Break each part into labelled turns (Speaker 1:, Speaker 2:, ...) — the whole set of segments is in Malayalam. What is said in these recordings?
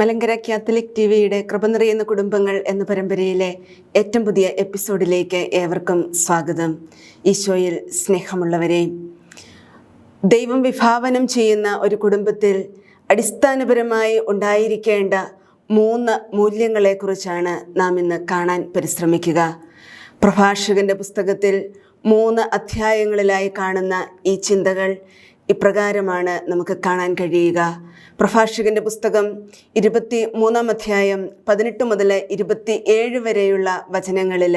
Speaker 1: മലങ്കര കാത്തലിക് ടി വിയുടെ കൃപ നിറയുന്ന കുടുംബങ്ങൾ എന്ന പരമ്പരയിലെ ഏറ്റവും പുതിയ എപ്പിസോഡിലേക്ക് ഏവർക്കും സ്വാഗതം. ഈശോയിൽ സ്നേഹമുള്ളവരെ ദൈവം വിഭാവനം ചെയ്യുന്ന ഒരു കുടുംബത്തിൽ അടിസ്ഥാനപരമായി ഉണ്ടായിരിക്കേണ്ട മൂന്ന് മൂല്യങ്ങളെക്കുറിച്ചാണ് നാം ഇന്ന് കാണാൻ പരിശ്രമിക്കുക. പ്രഭാഷകന്റെ പുസ്തകത്തിൽ മൂന്ന് അധ്യായങ്ങളിലായി കാണുന്ന ഈ ചിന്തകൾ ഇപ്രകാരമാണ് നമുക്ക് കാണാൻ കഴിയുക. പ്രഭാഷകന്റെ പുസ്തകം ഇരുപത്തി മൂന്നാം അധ്യായം പതിനെട്ട് മുതൽ ഇരുപത്തി ഏഴ് വരെയുള്ള വചനങ്ങളിൽ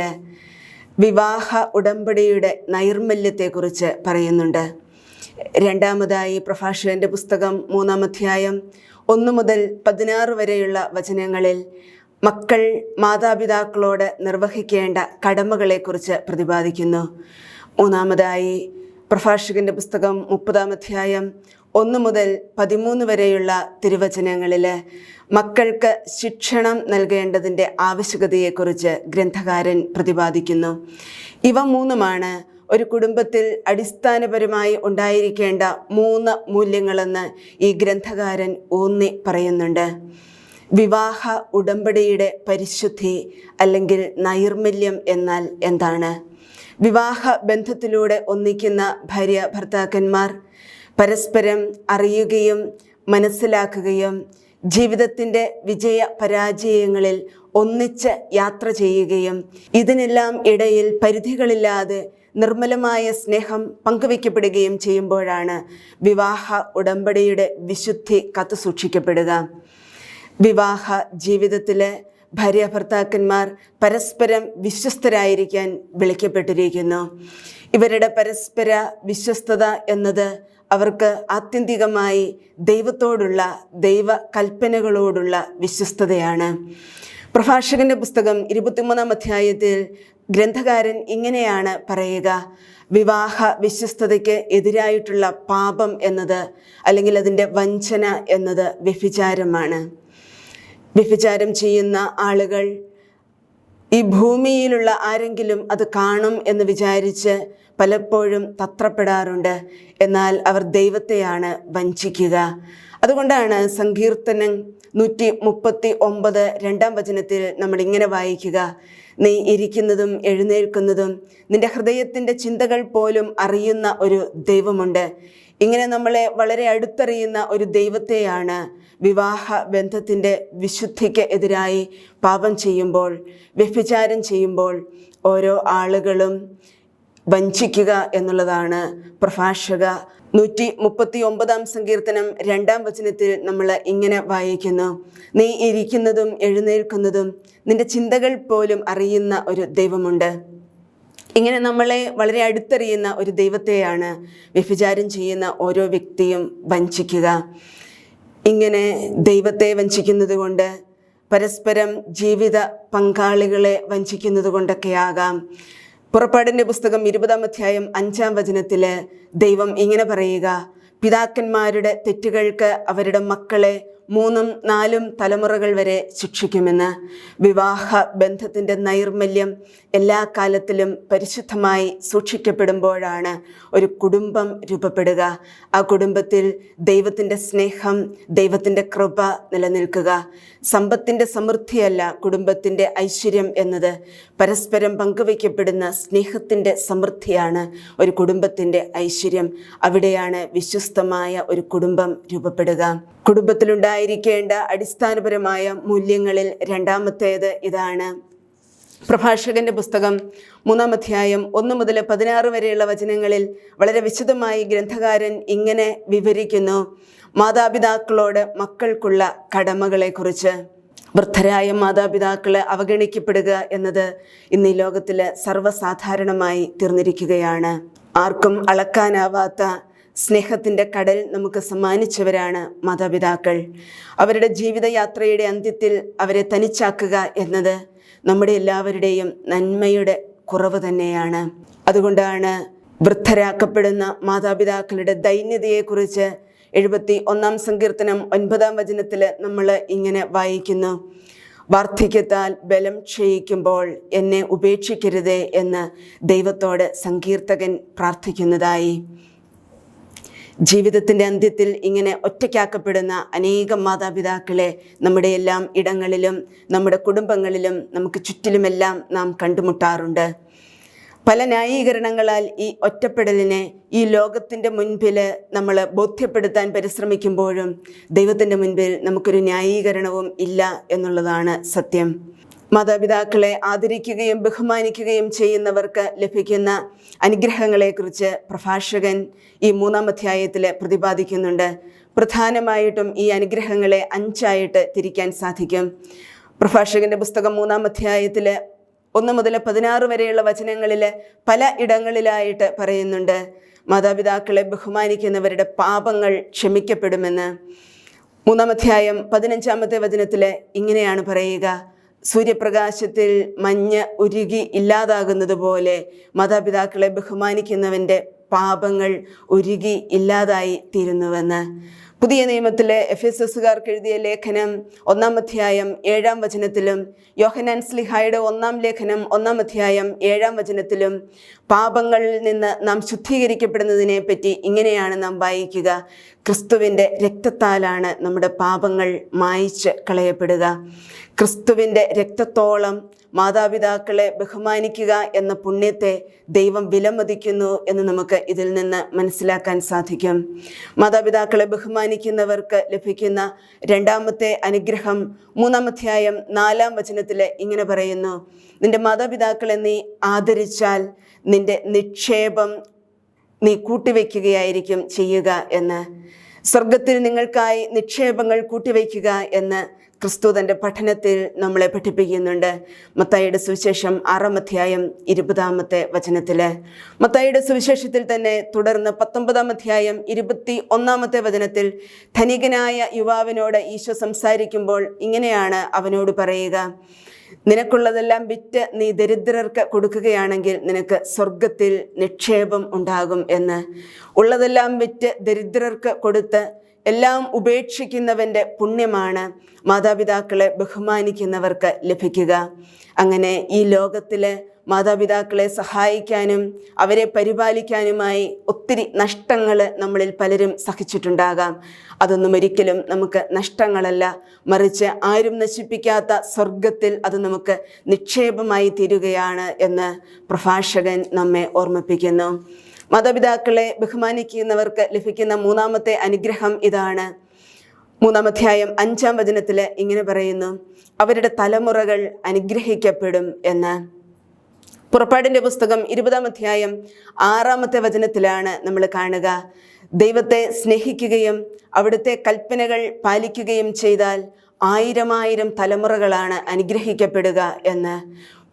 Speaker 1: വിവാഹ ഉടമ്പടിയുടെ നൈർമല്യത്തെക്കുറിച്ച് പറയുന്നുണ്ട്. രണ്ടാമതായി പ്രഭാഷകന്റെ പുസ്തകം മൂന്നാം അധ്യായം ഒന്ന് മുതൽ പതിനാറ് വരെയുള്ള വചനങ്ങളിൽ മക്കൾ മാതാപിതാക്കളോട് നിർവഹിക്കേണ്ട കടമകളെക്കുറിച്ച് പ്രതിപാദിക്കുന്നു. മൂന്നാമതായി പ്രഭാഷകന്റെ പുസ്തകം മുപ്പതാം അധ്യായം ഒന്ന് മുതൽ പതിമൂന്ന് വരെയുള്ള തിരുവചനങ്ങളിൽ മക്കൾക്ക് ശിക്ഷണം നൽകേണ്ടതിന്റെ ആവശ്യകതയെക്കുറിച്ച് ഗ്രന്ഥകാരൻ പ്രതിപാദിക്കുന്നു. ഇവ മൂന്നുമാണ് ഒരു കുടുംബത്തിൽ അടിസ്ഥാനപരമായി ഉണ്ടായിരിക്കേണ്ട മൂന്ന് മൂല്യങ്ങളെന്ന് ഈ ഗ്രന്ഥകാരൻ ഊന്നി പറയുന്നുണ്ട്. വിവാഹ ഉടമ്പടിയുടെ പരിശുദ്ധി അല്ലെങ്കിൽ നൈർമല്യം എന്നാൽ എന്താണ്? വിവാഹ ബന്ധത്തിലൂടെ ഒന്നിക്കുന്ന ഭാര്യ ഭർത്താക്കന്മാർ പരസ്പരം അറിയുകയും മനസ്സിലാക്കുകയും ജീവിതത്തിന്റെ വിജയ പരാജയങ്ങളിൽ ഒന്നിച്ച് യാത്ര ചെയ്യുകയും ഇതിനെല്ലാം ഇടയിൽ പരിധികളില്ലാതെ നിർമ്മലമായ സ്നേഹം പങ്കുവയ്ക്കപ്പെടുകയും ചെയ്യുമ്പോഴാണ് വിവാഹ ഉടമ്പടിയുടെ വിശുദ്ധി കത്തു സൂക്ഷിക്കപ്പെടുക വിവാഹ ജീവിതത്തിലെ ഭാര്യ ഭർത്താക്കന്മാർ പരസ്പരം വിശ്വസ്തരായിരിക്കാൻ വിളിക്കപ്പെട്ടിരിക്കുന്നു. ഇവരുടെ പരസ്പര വിശ്വസ്തത എന്നത് അവർക്ക് ആത്യന്തികമായി ദൈവത്തോടുള്ള ദൈവ കൽപ്പനകളോടുള്ള വിശ്വസ്തതയാണ്. പ്രഭാഷകന്റെ പുസ്തകം ഇരുപത്തിമൂന്നാം അധ്യായത്തിൽ ഗ്രന്ഥകാരൻ ഇങ്ങനെയാണ് പറയുക. വിവാഹ വിശ്വസ്തതയ്ക്ക് എതിരായിട്ടുള്ള പാപം എന്നത് അല്ലെങ്കിൽ അതിന്റെ വഞ്ചന എന്നത് വ്യഭിചാരമാണ്. വ്യഭിചാരം ചെയ്യുന്ന ആളുകൾ ഈ ഭൂമിയിലുള്ള ആരെങ്കിലും അത് കാണും എന്ന് വിചാരിച്ച് പലപ്പോഴും തത്രപ്പെടാറുണ്ട്. എന്നാൽ അവർ ദൈവത്തെയാണ് വഞ്ചിക്കുക. അതുകൊണ്ടാണ് സങ്കീർത്തനം നൂറ്റി മുപ്പത്തി ഒമ്പത് രണ്ടാം വചനത്തിൽ നമ്മൾ ഇങ്ങനെ വായിക്കുക. നീ ഇരിക്കുന്നതും എഴുന്നേൽക്കുന്നതും നിന്റെ ഹൃദയത്തിന്റെ ചിന്തകൾ പോലും അറിയുന്ന ഒരു ദൈവമുണ്ട്. ഇങ്ങനെ നമ്മളെ വളരെ അടുത്തറിയുന്ന ഒരു ദൈവത്തെയാണ് വിവാഹ ബന്ധത്തിന്റെ വിശുദ്ധിക്ക് എതിരായി പാപം ചെയ്യുമ്പോൾ വ്യഭിചാരം ചെയ്യുമ്പോൾ ഓരോ ആളുകളും വഞ്ചിക്കുക എന്നുള്ളതാണ് പ്രഭാഷക. നൂറ്റി മുപ്പത്തി ഒമ്പതാം സങ്കീർത്തനം രണ്ടാം വചനത്തിൽ നമ്മൾ ഇങ്ങനെ വായിക്കുന്നു. നീ ഇരിക്കുന്നതും എഴുന്നേൽക്കുന്നതും നിന്റെ ചിന്തകൾ പോലും അറിയുന്ന ഒരു ദൈവമുണ്ട്. ഇങ്ങനെ നമ്മളെ വളരെ അടുത്തറിയുന്ന ഒരു ദൈവത്തെയാണ് വ്യഭിചാരം ചെയ്യുന്ന ഓരോ വ്യക്തിയും വഞ്ചിക്കുക. ഇങ്ങനെ ദൈവത്തെ വഞ്ചിക്കുന്നത് കൊണ്ട് പരസ്പരം ജീവിത പങ്കാളികളെ വഞ്ചിക്കുന്നത് കൊണ്ടൊക്കെയാകാം. പുറപ്പാടിന്റെ പുസ്തകം ഇരുപതാം അധ്യായം അഞ്ചാം വചനത്തിൽ ദൈവം ഇങ്ങനെ പറയുക പിതാക്കന്മാരുടെ തെറ്റുകൾക്ക് അവരുടെ മക്കളെ മൂന്നും നാലും തലമുറകൾ വരെ ശിക്ഷിക്കുമെന്ന് വിവാഹ ബന്ധത്തിന്റെ നൈർമല്യം എല്ലാ കാലത്തിലും പരിശുദ്ധമായി സൂക്ഷിക്കപ്പെടുമ്പോഴാണ് ഒരു കുടുംബം രൂപപ്പെടുക. ആ കുടുംബത്തിൽ ദൈവത്തിന്റെ സ്നേഹം ദൈവത്തിന്റെ കൃപ നിലനിൽക്കുക. സമ്പത്തിന്റെ സമൃദ്ധിയല്ല കുടുംബത്തിന്റെ ഐശ്വര്യം എന്നത്. പരസ്പരം പങ്കുവയ്ക്കപ്പെടുന്ന സ്നേഹത്തിന്റെ സമൃദ്ധിയാണ് ഒരു കുടുംബത്തിന്റെ ഐശ്വര്യം. അവിടെയാണ് വിശ്വസ്തമായ ഒരു കുടുംബം രൂപപ്പെടുക. കുടുംബത്തിലുണ്ടായിരിക്കേണ്ട അടിസ്ഥാനപരമായ മൂല്യങ്ങളിൽ രണ്ടാമത്തേത് ഇതാണ്. പ്രഭാഷകന്റെ പുസ്തകം മൂന്നാം അധ്യായം ഒന്ന് മുതൽ പതിനാറ് വരെയുള്ള വചനങ്ങളിൽ വളരെ വിശദമായി ഗ്രന്ഥകാരൻ ഇങ്ങനെ വിവരിക്കുന്നു. മാതാപിതാക്കളോട് മക്കൾക്കുള്ള കടമകളെക്കുറിച്ച്. വൃദ്ധരായ മാതാപിതാക്കളെ അവഗണിക്കപ്പെടുക എന്നത് ഇന്ന് ഈ ലോകത്തിൽ സർവസാധാരണമായി തീർന്നിരിക്കുകയാണ്. ആർക്കും അളക്കാനാവാത്ത സ്നേഹത്തിന്റെ കടൽ നമുക്ക് സമ്മാനിച്ചവരാണ് മാതാപിതാക്കൾ. അവരുടെ ജീവിതയാത്രയുടെ അന്ത്യത്തിൽ അവരെ തനിച്ചാക്കുക എന്നത് നമ്മുടെ എല്ലാവരുടെയും നന്മയുടെ കുറവ് തന്നെയാണ്. അതുകൊണ്ടാണ് വൃദ്ധരാക്കപ്പെടുന്ന മാതാപിതാക്കളുടെ ദൈന്യതയെക്കുറിച്ച് എഴുപത്തി ഒന്നാം സങ്കീർത്തനം ഒൻപതാം വചനത്തിൽ നമ്മൾ ഇങ്ങനെ വായിക്കുന്നു. വാർദ്ധക്യത്താൽ ബലം ക്ഷയിക്കുമ്പോൾ എന്നെ ഉപേക്ഷിക്കരുതേ എന്ന് ദൈവത്തോട് സങ്കീർത്തകൻ പ്രാർത്ഥിക്കുന്നതായി. ജീവിതത്തിന്റെ അന്ത്യത്തിൽ ഇങ്ങനെ ഒറ്റയ്ക്കാക്കപ്പെടുന്ന അനേകം മാതാപിതാക്കളെ നമ്മുടെ എല്ലാം ഇടങ്ങളിലും നമ്മുടെ കുടുംബങ്ങളിലും നമുക്ക് ചുറ്റിലുമെല്ലാം നാം കണ്ടുമുട്ടാറുണ്ട്. പല ന്യായീകരണങ്ങളാൽ ഈ ഒറ്റപ്പെടലിനെ ഈ ലോകത്തിന്റെ മുൻപിൽ നമ്മൾ ബോധ്യപ്പെടുത്താൻ പരിശ്രമിക്കുമ്പോഴും ദൈവത്തിന്റെ മുൻപിൽ നമുക്കൊരു ന്യായീകരണവും ഇല്ല എന്നുള്ളതാണ് സത്യം. മാതാപിതാക്കളെ ആദരിക്കുകയും ബഹുമാനിക്കുകയും ചെയ്യുന്നവർക്ക് ലഭിക്കുന്ന അനുഗ്രഹങ്ങളെക്കുറിച്ച് പ്രഭാഷകൻ ഈ മൂന്നാം അധ്യായത്തിൽ പ്രതിപാദിക്കുന്നുണ്ട്. പ്രധാനമായിട്ടും ഈ അനുഗ്രഹങ്ങളെ അഞ്ചായിട്ട് തിരിക്കാൻ സാധിക്കും. പ്രഭാഷകന്റെ പുസ്തകം മൂന്നാം അധ്യായത്തിൽ ഒന്ന് മുതൽ പതിനാറ് വരെയുള്ള വചനങ്ങളിൽ പല ഇടങ്ങളിലായിട്ട് പറയുന്നുണ്ട്. മാതാപിതാക്കളെ ബഹുമാനിക്കുന്നവരുടെ പാപങ്ങൾ ക്ഷമിക്കപ്പെടുമെന്ന്. മൂന്നാം അധ്യായം പതിനഞ്ചാമത്തെ വചനത്തിൽ ഇങ്ങനെയാണ് പറയുക. സൂര്യപ്രകാശത്തിൽ മഞ്ഞ് ഉരുകി ഇല്ലാതാകുന്നത് പോലെ മാതാപിതാക്കളെ ബഹുമാനിക്കുന്നവന്റെ പാപങ്ങൾ ഉരുകി ഇല്ലാതായി തീരുന്നുവെന്ന്. പുതിയ നിയമത്തിലെ എഫ് എസ് എസുകാർക്ക് എഴുതിയ ലേഖനം ഒന്നാം അധ്യായം ഏഴാം വചനത്തിലും യോഹനാൻ സ്ലിഹായുടെ ഒന്നാം ലേഖനം ഒന്നാം അധ്യായം ഏഴാം വചനത്തിലും പാപങ്ങളിൽ നിന്ന് നാം ശുദ്ധീകരിക്കപ്പെടുന്നതിനെ പറ്റി ഇങ്ങനെയാണ് നാം വായിക്കുക. ക്രിസ്തുവിന്റെ രക്തത്താലാണ് നമ്മുടെ പാപങ്ങൾ മായിച്ച് കളയപ്പെടുക. ക്രിസ്തുവിന്റെ രക്തത്തോളം മാതാപിതാക്കളെ ബഹുമാനിക്കുക എന്ന പുണ്യത്തെ ദൈവം വിലമതിക്കുന്നു എന്ന് നമുക്ക് ഇതിൽ നിന്ന് മനസ്സിലാക്കാൻ സാധിക്കും. മാതാപിതാക്കളെ ബഹുമാനിക്കുന്നവർക്ക് ലഭിക്കുന്ന രണ്ടാമത്തെ അനുഗ്രഹം മൂന്നാം അധ്യായം നാലാം വചനത്തിൽ ഇങ്ങനെ പറയുന്നു. നിന്റെ മാതാപിതാക്കളെ നീ ആദരിച്ചാൽ നിന്റെ നിക്ഷേപം നീ കൂട്ടിവെക്കുകയായിരിക്കും ചെയ്യുക എന്ന്. സ്വർഗത്തിൽ നിങ്ങൾക്കായി നിക്ഷേപങ്ങൾ കൂട്ടിവെക്കുക എന്ന് ക്രിസ്തു തന്റെ പഠനത്തിൽ നമ്മളെ പഠിപ്പിക്കുന്നുണ്ട്. മത്തായിയുടെ സുവിശേഷം ആറാം അധ്യായം ഇരുപതാമത്തെ വചനത്തിൽ മത്തായിയുടെ സുവിശേഷത്തിൽ തന്നെ തുടർന്ന് പത്തൊമ്പതാം അധ്യായം ഇരുപത്തി ഒന്നാമത്തെ വചനത്തിൽ ധനികനായ യുവാവിനോട് ഈശോ സംസാരിക്കുമ്പോൾ ഇങ്ങനെയാണ് അവനോട് പറയുക. നിനക്കുള്ളതെല്ലാം വിറ്റ് നീ ദരിദ്രർക്ക് കൊടുക്കുകയാണെങ്കിൽ നിനക്ക് സ്വർഗത്തിൽ നിക്ഷേപം ഉണ്ടാകും എന്ന്. ഉള്ളതെല്ലാം വിറ്റ് ദരിദ്രർക്ക് കൊടുത്ത് എല്ലാം ഉപേക്ഷിക്കുന്നവന്റെ പുണ്യമാണ്. മാതാപിതാക്കളെ ബഹുമാനിക്കുന്നവർക്ക് ലഭിക്കുക. അങ്ങനെ ഈ ലോകത്തിൽ മാതാപിതാക്കളെ സഹായിക്കാനും അവരെ പരിപാലിക്കാനുമായി ഒത്തിരി നഷ്ടങ്ങൾ നമ്മളിൽ പലരും സഹിച്ചിട്ടുണ്ടാകാം. അതൊന്നും ഒരിക്കലും നമുക്ക് നഷ്ടങ്ങളല്ല. മറിച്ച് ആരും നശിപ്പിക്കാത്ത സ്വർഗത്തിൽ അത് നമുക്ക് നിക്ഷേപമായി തീരുകയാണ് എന്ന് പ്രഭാഷകൻ നമ്മെ ഓർമ്മിപ്പിക്കുന്നു. മാതാപിതാക്കളെ ബഹുമാനിക്കുന്നവർക്ക് ലഭിക്കുന്ന മൂന്നാമത്തെ അനുഗ്രഹം ഇതാണ്. മൂന്നാം അധ്യായം അഞ്ചാം വചനത്തിൽ ഇങ്ങനെ പറയുന്നു അവരുടെ തലമുറകൾ അനുഗ്രഹിക്കപ്പെടും എന്ന്. പുറപ്പാടിന്റെ പുസ്തകം ഇരുപതാം അധ്യായം ആറാമത്തെ വചനത്തിലാണ് നമ്മൾ കാണുക. ദൈവത്തെ സ്നേഹിക്കുകയും അവിടുത്തെ കൽപ്പനകൾ പാലിക്കുകയും ചെയ്താൽ ആയിരമായിരം തലമുറകളാണ് അനുഗ്രഹിക്കപ്പെടുക എന്ന്.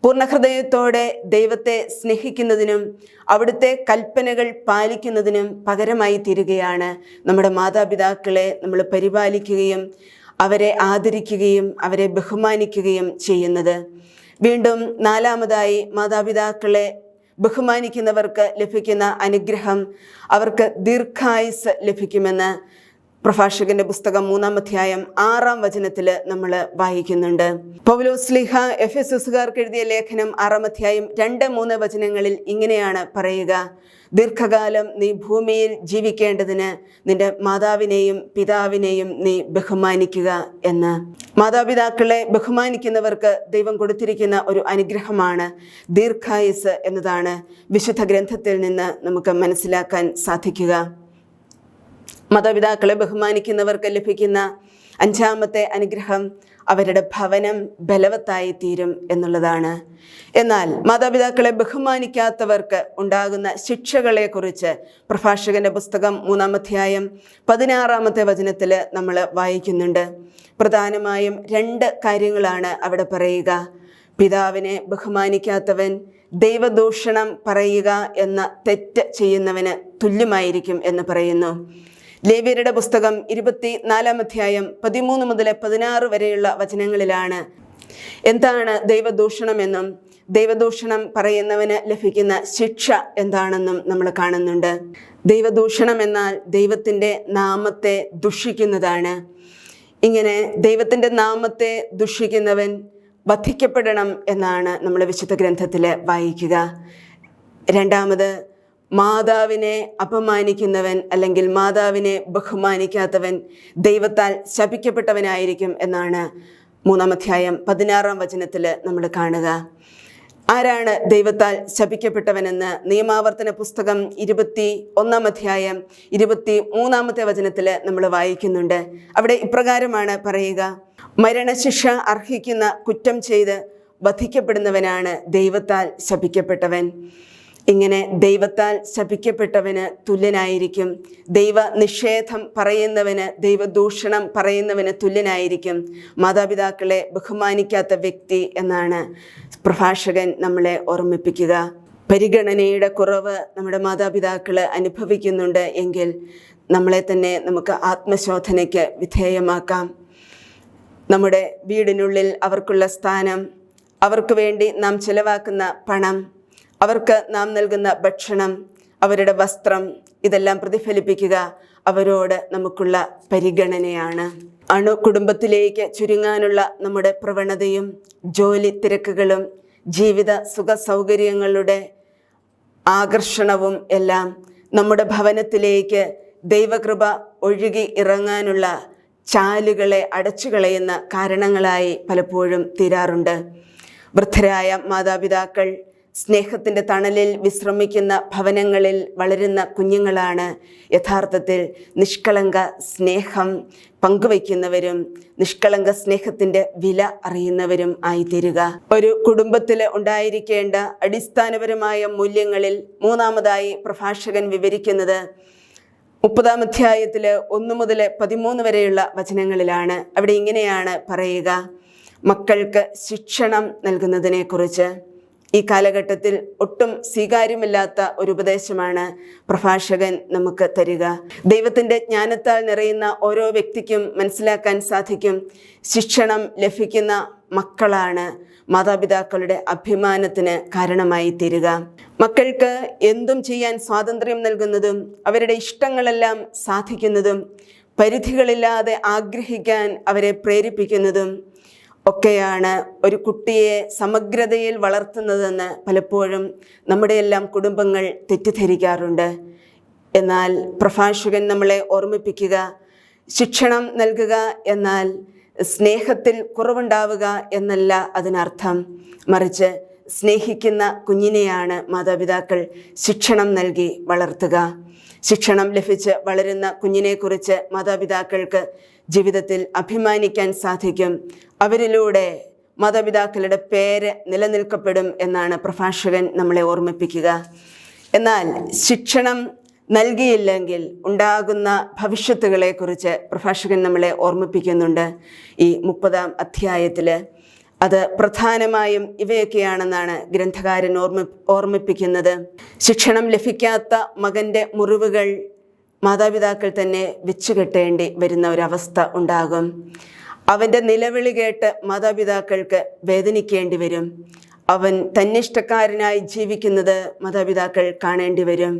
Speaker 1: പൂർണഹൃദയത്തോടെ ദൈവത്തെ സ്നേഹിക്കുന്നതിനും അവിടുത്തെ കൽപ്പനകൾ പാലിക്കുന്നതിനും പകരമായി തീരുകയാണ് നമ്മുടെ മാതാപിതാക്കളെ നമ്മൾ പരിപാലിക്കുകയും അവരെ ആദരിക്കുകയും അവരെ ബഹുമാനിക്കുകയും ചെയ്യുന്നത്. വീണ്ടും നാലാമതായി മാതാപിതാക്കളെ ബഹുമാനിക്കുന്നവർക്ക് ലഭിക്കുന്ന അനുഗ്രഹം അവർക്ക് ദീർഘായുസ് ലഭിക്കുമെന്ന് പ്രഭാഷകന്റെ പുസ്തകം മൂന്നാം അധ്യായം ആറാം വചനത്തിൽ നമ്മൾ വായിക്കുന്നുണ്ട്. പൗലോസ്ലിഹ എഫ് എസ് എസുകാർക്ക് എഴുതിയ ലേഖനം ആറാം അധ്യായം രണ്ട് മൂന്ന് വചനങ്ങളിൽ ഇങ്ങനെയാണ് പറയുക. ദീർഘകാലം നീ ഭൂമിയിൽ ജീവിക്കേണ്ടതിന് നിന്റെ മാതാവിനെയും പിതാവിനെയും നീ ബഹുമാനിക്കുക എന്ന്. മാതാപിതാക്കളെ ബഹുമാനിക്കുന്നവർക്ക് ദൈവം കൊടുത്തിരിക്കുന്ന ഒരു അനുഗ്രഹമാണ് ദീർഘായുസ് എന്നതാണ് വിശുദ്ധ ഗ്രന്ഥത്തിൽ നിന്ന് നമുക്ക് മനസ്സിലാക്കാൻ സാധിക്കുക. മാതാപിതാക്കളെ ബഹുമാനിക്കുന്നവർക്ക് ലഭിക്കുന്ന അഞ്ചാമത്തെ അനുഗ്രഹം അവരുടെ ഭവനം ബലവത്തായി തീരും എന്നുള്ളതാണ്. എന്നാൽ മാതാപിതാക്കളെ ബഹുമാനിക്കാത്തവർക്ക് ഉണ്ടാകുന്ന ശിക്ഷകളെക്കുറിച്ച് പ്രഭാഷകന്റെ പുസ്തകം മൂന്നാം അധ്യായം പതിനാറാമത്തെ വചനത്തിൽ നമ്മൾ വായിക്കുന്നുണ്ട്. പ്രധാനമായും രണ്ട് കാര്യങ്ങളാണ് അവിടെ പറയുക. പിതാവിനെ ബഹുമാനിക്കാത്തവൻ ദൈവദൂഷണം പറയുക എന്ന തെറ്റ് ചെയ്യുന്നവന് തുല്യമായിരിക്കും എന്ന് പറയുന്നു. ലേവ്യരുടെ പുസ്തകം ഇരുപത്തി നാലാം അധ്യായം പതിമൂന്ന് മുതൽ പതിനാറ് വരെയുള്ള വചനങ്ങളിലാണ്. എന്താണ് ദൈവദൂഷണമെന്നും ദൈവദൂഷണം പറയുന്നവന് ലഭിക്കുന്ന ശിക്ഷ എന്താണെന്നും നമ്മൾ കാണുന്നുണ്ട്. ദൈവദൂഷണം എന്നാൽ ദൈവത്തിന്റെ നാമത്തെ ദുഷിക്കുന്നതാണ്. ഇങ്ങനെ ദൈവത്തിന്റെ നാമത്തെ ദുഷിക്കുന്നവൻ വധിക്കപ്പെടണം എന്നാണ് നമ്മൾ വിശുദ്ധ ഗ്രന്ഥത്തിൽ വായിക്കുക. രണ്ടാമത് മാതാവിനെ അപമാനിക്കുന്നവൻ അല്ലെങ്കിൽ മാതാവിനെ ബഹുമാനിക്കാത്തവൻ ദൈവത്താൽ ശപിക്കപ്പെട്ടവനായിരിക്കും എന്നാണ് മൂന്നാം അധ്യായം പതിനാറാം വചനത്തിൽ നമ്മൾ കാണുക. ആരാണ് ദൈവത്താൽ ശപിക്കപ്പെട്ടവനെന്ന് നിയമാവർത്തന പുസ്തകം ഇരുപത്തി ഒന്നാം അധ്യായം ഇരുപത്തി മൂന്നാമത്തെ വചനത്തിൽ നമ്മൾ വായിക്കുന്നുണ്ട്. അവിടെ ഇപ്രകാരമാണ് പറയുക. മരണശിക്ഷ അർഹിക്കുന്ന കുറ്റം ചെയ്ത് വധിക്കപ്പെടുന്നവനാണ് ദൈവത്താൽ ശപിക്കപ്പെട്ടവൻ. ഇങ്ങനെ ദൈവത്താൽ ശപിക്കപ്പെട്ടവന് തുല്യനായിരിക്കും. ദൈവ നിഷേധം പറയുന്നവന് ദൈവദൂഷണം പറയുന്നവന് തുല്യനായിരിക്കും. മാതാപിതാക്കളെ ബഹുമാനിക്കാത്ത വ്യക്തി എന്നാണ് പ്രഭാഷകൻ നമ്മളെ ഓർമ്മിപ്പിക്കുക. പരിഗണനയുടെ കുറവ് നമ്മുടെ മാതാപിതാക്കൾ അനുഭവിക്കുന്നുണ്ട് എങ്കിൽ നമ്മളെ തന്നെ നമുക്ക് ആത്മശോധനയ്ക്ക് വിധേയമാക്കാം. നമ്മുടെ വീടിനുള്ളിൽ അവർക്കുള്ള സ്ഥാനം അവർക്ക് വേണ്ടി നാം ചിലവാക്കുന്ന പണം അവർക്ക് നാം നൽകുന്ന ഭക്ഷണം അവരുടെ വസ്ത്രം ഇതെല്ലാം പ്രതിഫലിപ്പിക്കുക അവരോട് നമുക്കുള്ള പരിഗണനയാണ്. അണു കുടുംബത്തിലേക്ക് ചുരുങ്ങാനുള്ള നമ്മുടെ പ്രവണതയും ജോലി തിരക്കുകളും ജീവിത സുഖ സൗകര്യങ്ങളുടെ ആകർഷണവും എല്ലാം നമ്മുടെ ഭവനത്തിലേക്ക് ദൈവകൃപ ഒഴുകി ഇറങ്ങാനുള്ള ചാലുകളെ അടച്ചു കളയുന്ന കാരണങ്ങളായി പലപ്പോഴും തീരാറുണ്ട്. വൃദ്ധരായ മാതാപിതാക്കൾ സ്നേഹത്തിന്റെ തണലിൽ വിശ്രമിക്കുന്ന ഭവനങ്ങളിൽ വളരുന്ന കുഞ്ഞുങ്ങളാണ്. യഥാർത്ഥത്തിൽ നിഷ്കളങ്ക സ്നേഹം പങ്കുവയ്ക്കുന്നവരും നിഷ്കളങ്ക സ്നേഹത്തിന്റെ വില അറിയുന്നവരും ആയിത്തീരുക. ഒരു കുടുംബത്തിൽ ഉണ്ടായിരിക്കേണ്ട അടിസ്ഥാനപരമായ മൂല്യങ്ങളിൽ മൂന്നാമതായി പ്രഭാഷകൻ വിവരിക്കുന്നത് മുപ്പതാം അധ്യായത്തിൽ ഒന്ന് മുതൽ പതിമൂന്ന് വരെയുള്ള വചനങ്ങളിലാണ്. അവിടെ ഇങ്ങനെയാണ് പറയുക. മക്കൾക്ക് ശിക്ഷണം നൽകുന്നതിനെക്കുറിച്ച് ഈ കാലഘട്ടത്തിൽ ഒട്ടും സ്വീകാര്യമില്ലാത്ത ഒരു ഉപദേശമാണ് പ്രഭാഷകൻ നമുക്ക് തരിക. ദൈവത്തിന്റെ ജ്ഞാനത്താൽ നിറയുന്ന ഓരോ വ്യക്തിക്കും മനസ്സിലാക്കാൻ സാധിക്കും. ശിക്ഷണം ലഭിക്കുന്ന മക്കളാണ് മാതാപിതാക്കളുടെ അഭിമാനത്തിന് കാരണമായി തീരുക. മക്കൾക്ക് എന്തും ചെയ്യാൻ സ്വാതന്ത്ര്യം നൽകുന്നതും അവരുടെ ഇഷ്ടങ്ങളെല്ലാം സാധിക്കുന്നതും പരിധികളില്ലാതെ ആഗ്രഹിക്കാൻ അവരെ പ്രേരിപ്പിക്കുന്നതും ഒക്കെയാണ് ഒരു കുട്ടിയെ സമഗ്രതയിൽ വളർത്തുന്നതെന്ന് പലപ്പോഴും നമ്മുടെയെല്ലാം കുടുംബങ്ങൾ തെറ്റിദ്ധരിക്കാറുണ്ട്. എന്നാൽ പ്രഭാഷകൻ നമ്മളെ ഓർമ്മിപ്പിക്കുക ശിക്ഷണം നൽകുക എന്നാൽ സ്നേഹത്തിൽ കുറവുണ്ടാവുക എന്നല്ല അതിനർത്ഥം. മറിച്ച് സ്നേഹിക്കുന്ന കുഞ്ഞിനെയാണ് മാതാപിതാക്കൾ ശിക്ഷണം നൽകി വളർത്തുക. ശിക്ഷണം ലഭിച്ച് വളരുന്ന കുഞ്ഞിനെക്കുറിച്ച് മാതാപിതാക്കൾക്ക് ജീവിതത്തിൽ അഭിമാനിക്കാൻ സാധിക്കും. അവരിലൂടെ മാതാപിതാക്കളുടെ പേര് നിലനിൽക്കപ്പെടും എന്നാണ് പ്രഭാഷകൻ നമ്മളെ ഓർമ്മിപ്പിക്കുക. എന്നാൽ ശിക്ഷണം നൽകിയില്ലെങ്കിൽ ഉണ്ടാകുന്ന ഭവിഷ്യത്തുകളെക്കുറിച്ച് പ്രഭാഷകൻ നമ്മളെ ഓർമ്മിപ്പിക്കുന്നുണ്ട് ഈ മുപ്പതാം അധ്യായത്തിൽ അത് പ്രധാനമായും ഇവയൊക്കെയാണെന്നാണ് ഗ്രന്ഥകാരൻ ഓർമ്മി ഓർമ്മിപ്പിക്കുന്നത്. ശിക്ഷണം ലഭിക്കാത്ത മകന്റെ മുറിവുകൾ മാതാപിതാക്കൾ തന്നെ വെച്ചുകെട്ടേണ്ടി വരുന്ന ഒരവസ്ഥ ഉണ്ടാകും. അവന്റെ നിലവിളി കേട്ട് മാതാപിതാക്കൾക്ക് വേദനിക്കേണ്ടി വരും അവൻ തന്നിഷ്ടക്കാരനായി ജീവിക്കുന്നത് മാതാപിതാക്കൾ കാണേണ്ടി വരും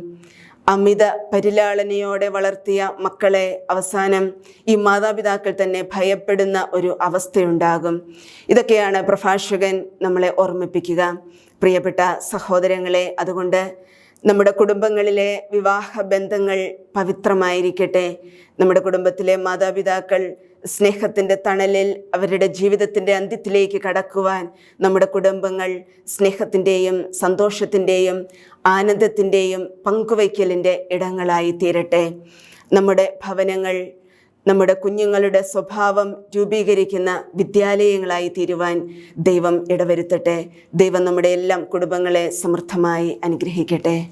Speaker 1: അമിത പരിലാളനയോടെ വളർത്തിയ മക്കളെ അവസാനം ഈ മാതാപിതാക്കൾ തന്നെ ഭയപ്പെടുന്ന ഒരു അവസ്ഥയുണ്ടാകും. ഇതൊക്കെയാണ് പ്രഭാഷകൻ നമ്മളെ ഓർമ്മിപ്പിക്കുക. പ്രിയപ്പെട്ട സഹോദരങ്ങളെ അതുകൊണ്ട് നമ്മുടെ കുടുംബങ്ങളിലെ വിവാഹ ബന്ധങ്ങൾ പവിത്രമായിരിക്കട്ടെ. നമ്മുടെ കുടുംബത്തിലെ മാതാപിതാക്കൾ സ്നേഹത്തിന്റെ തണലിൽ അവരുടെ ജീവിതത്തിന്റെ അന്ത്യത്തിലേക്ക് കടക്കുവാൻ നമ്മുടെ കുടുംബങ്ങൾ സ്നേഹത്തിന്റെയും സന്തോഷത്തിന്റെയും ആനന്ദത്തിന്റെയും പങ്കുവയ്ക്കലിന്റെ ഇടങ്ങളായി തീരട്ടെ. നമ്മുടെ ഭവനങ്ങൾ നമ്മുടെ കുഞ്ഞുങ്ങളുടെ സ്വഭാവം രൂപീകരിക്കുന്ന വിദ്യാലയങ്ങളായി തീരുവാൻ ദൈവം ഇടവരുത്തട്ടെ. ദൈവം നമ്മുടെ എല്ലാം കുടുംബങ്ങളെ സമൃദ്ധമായി അനുഗ്രഹിക്കട്ടെ.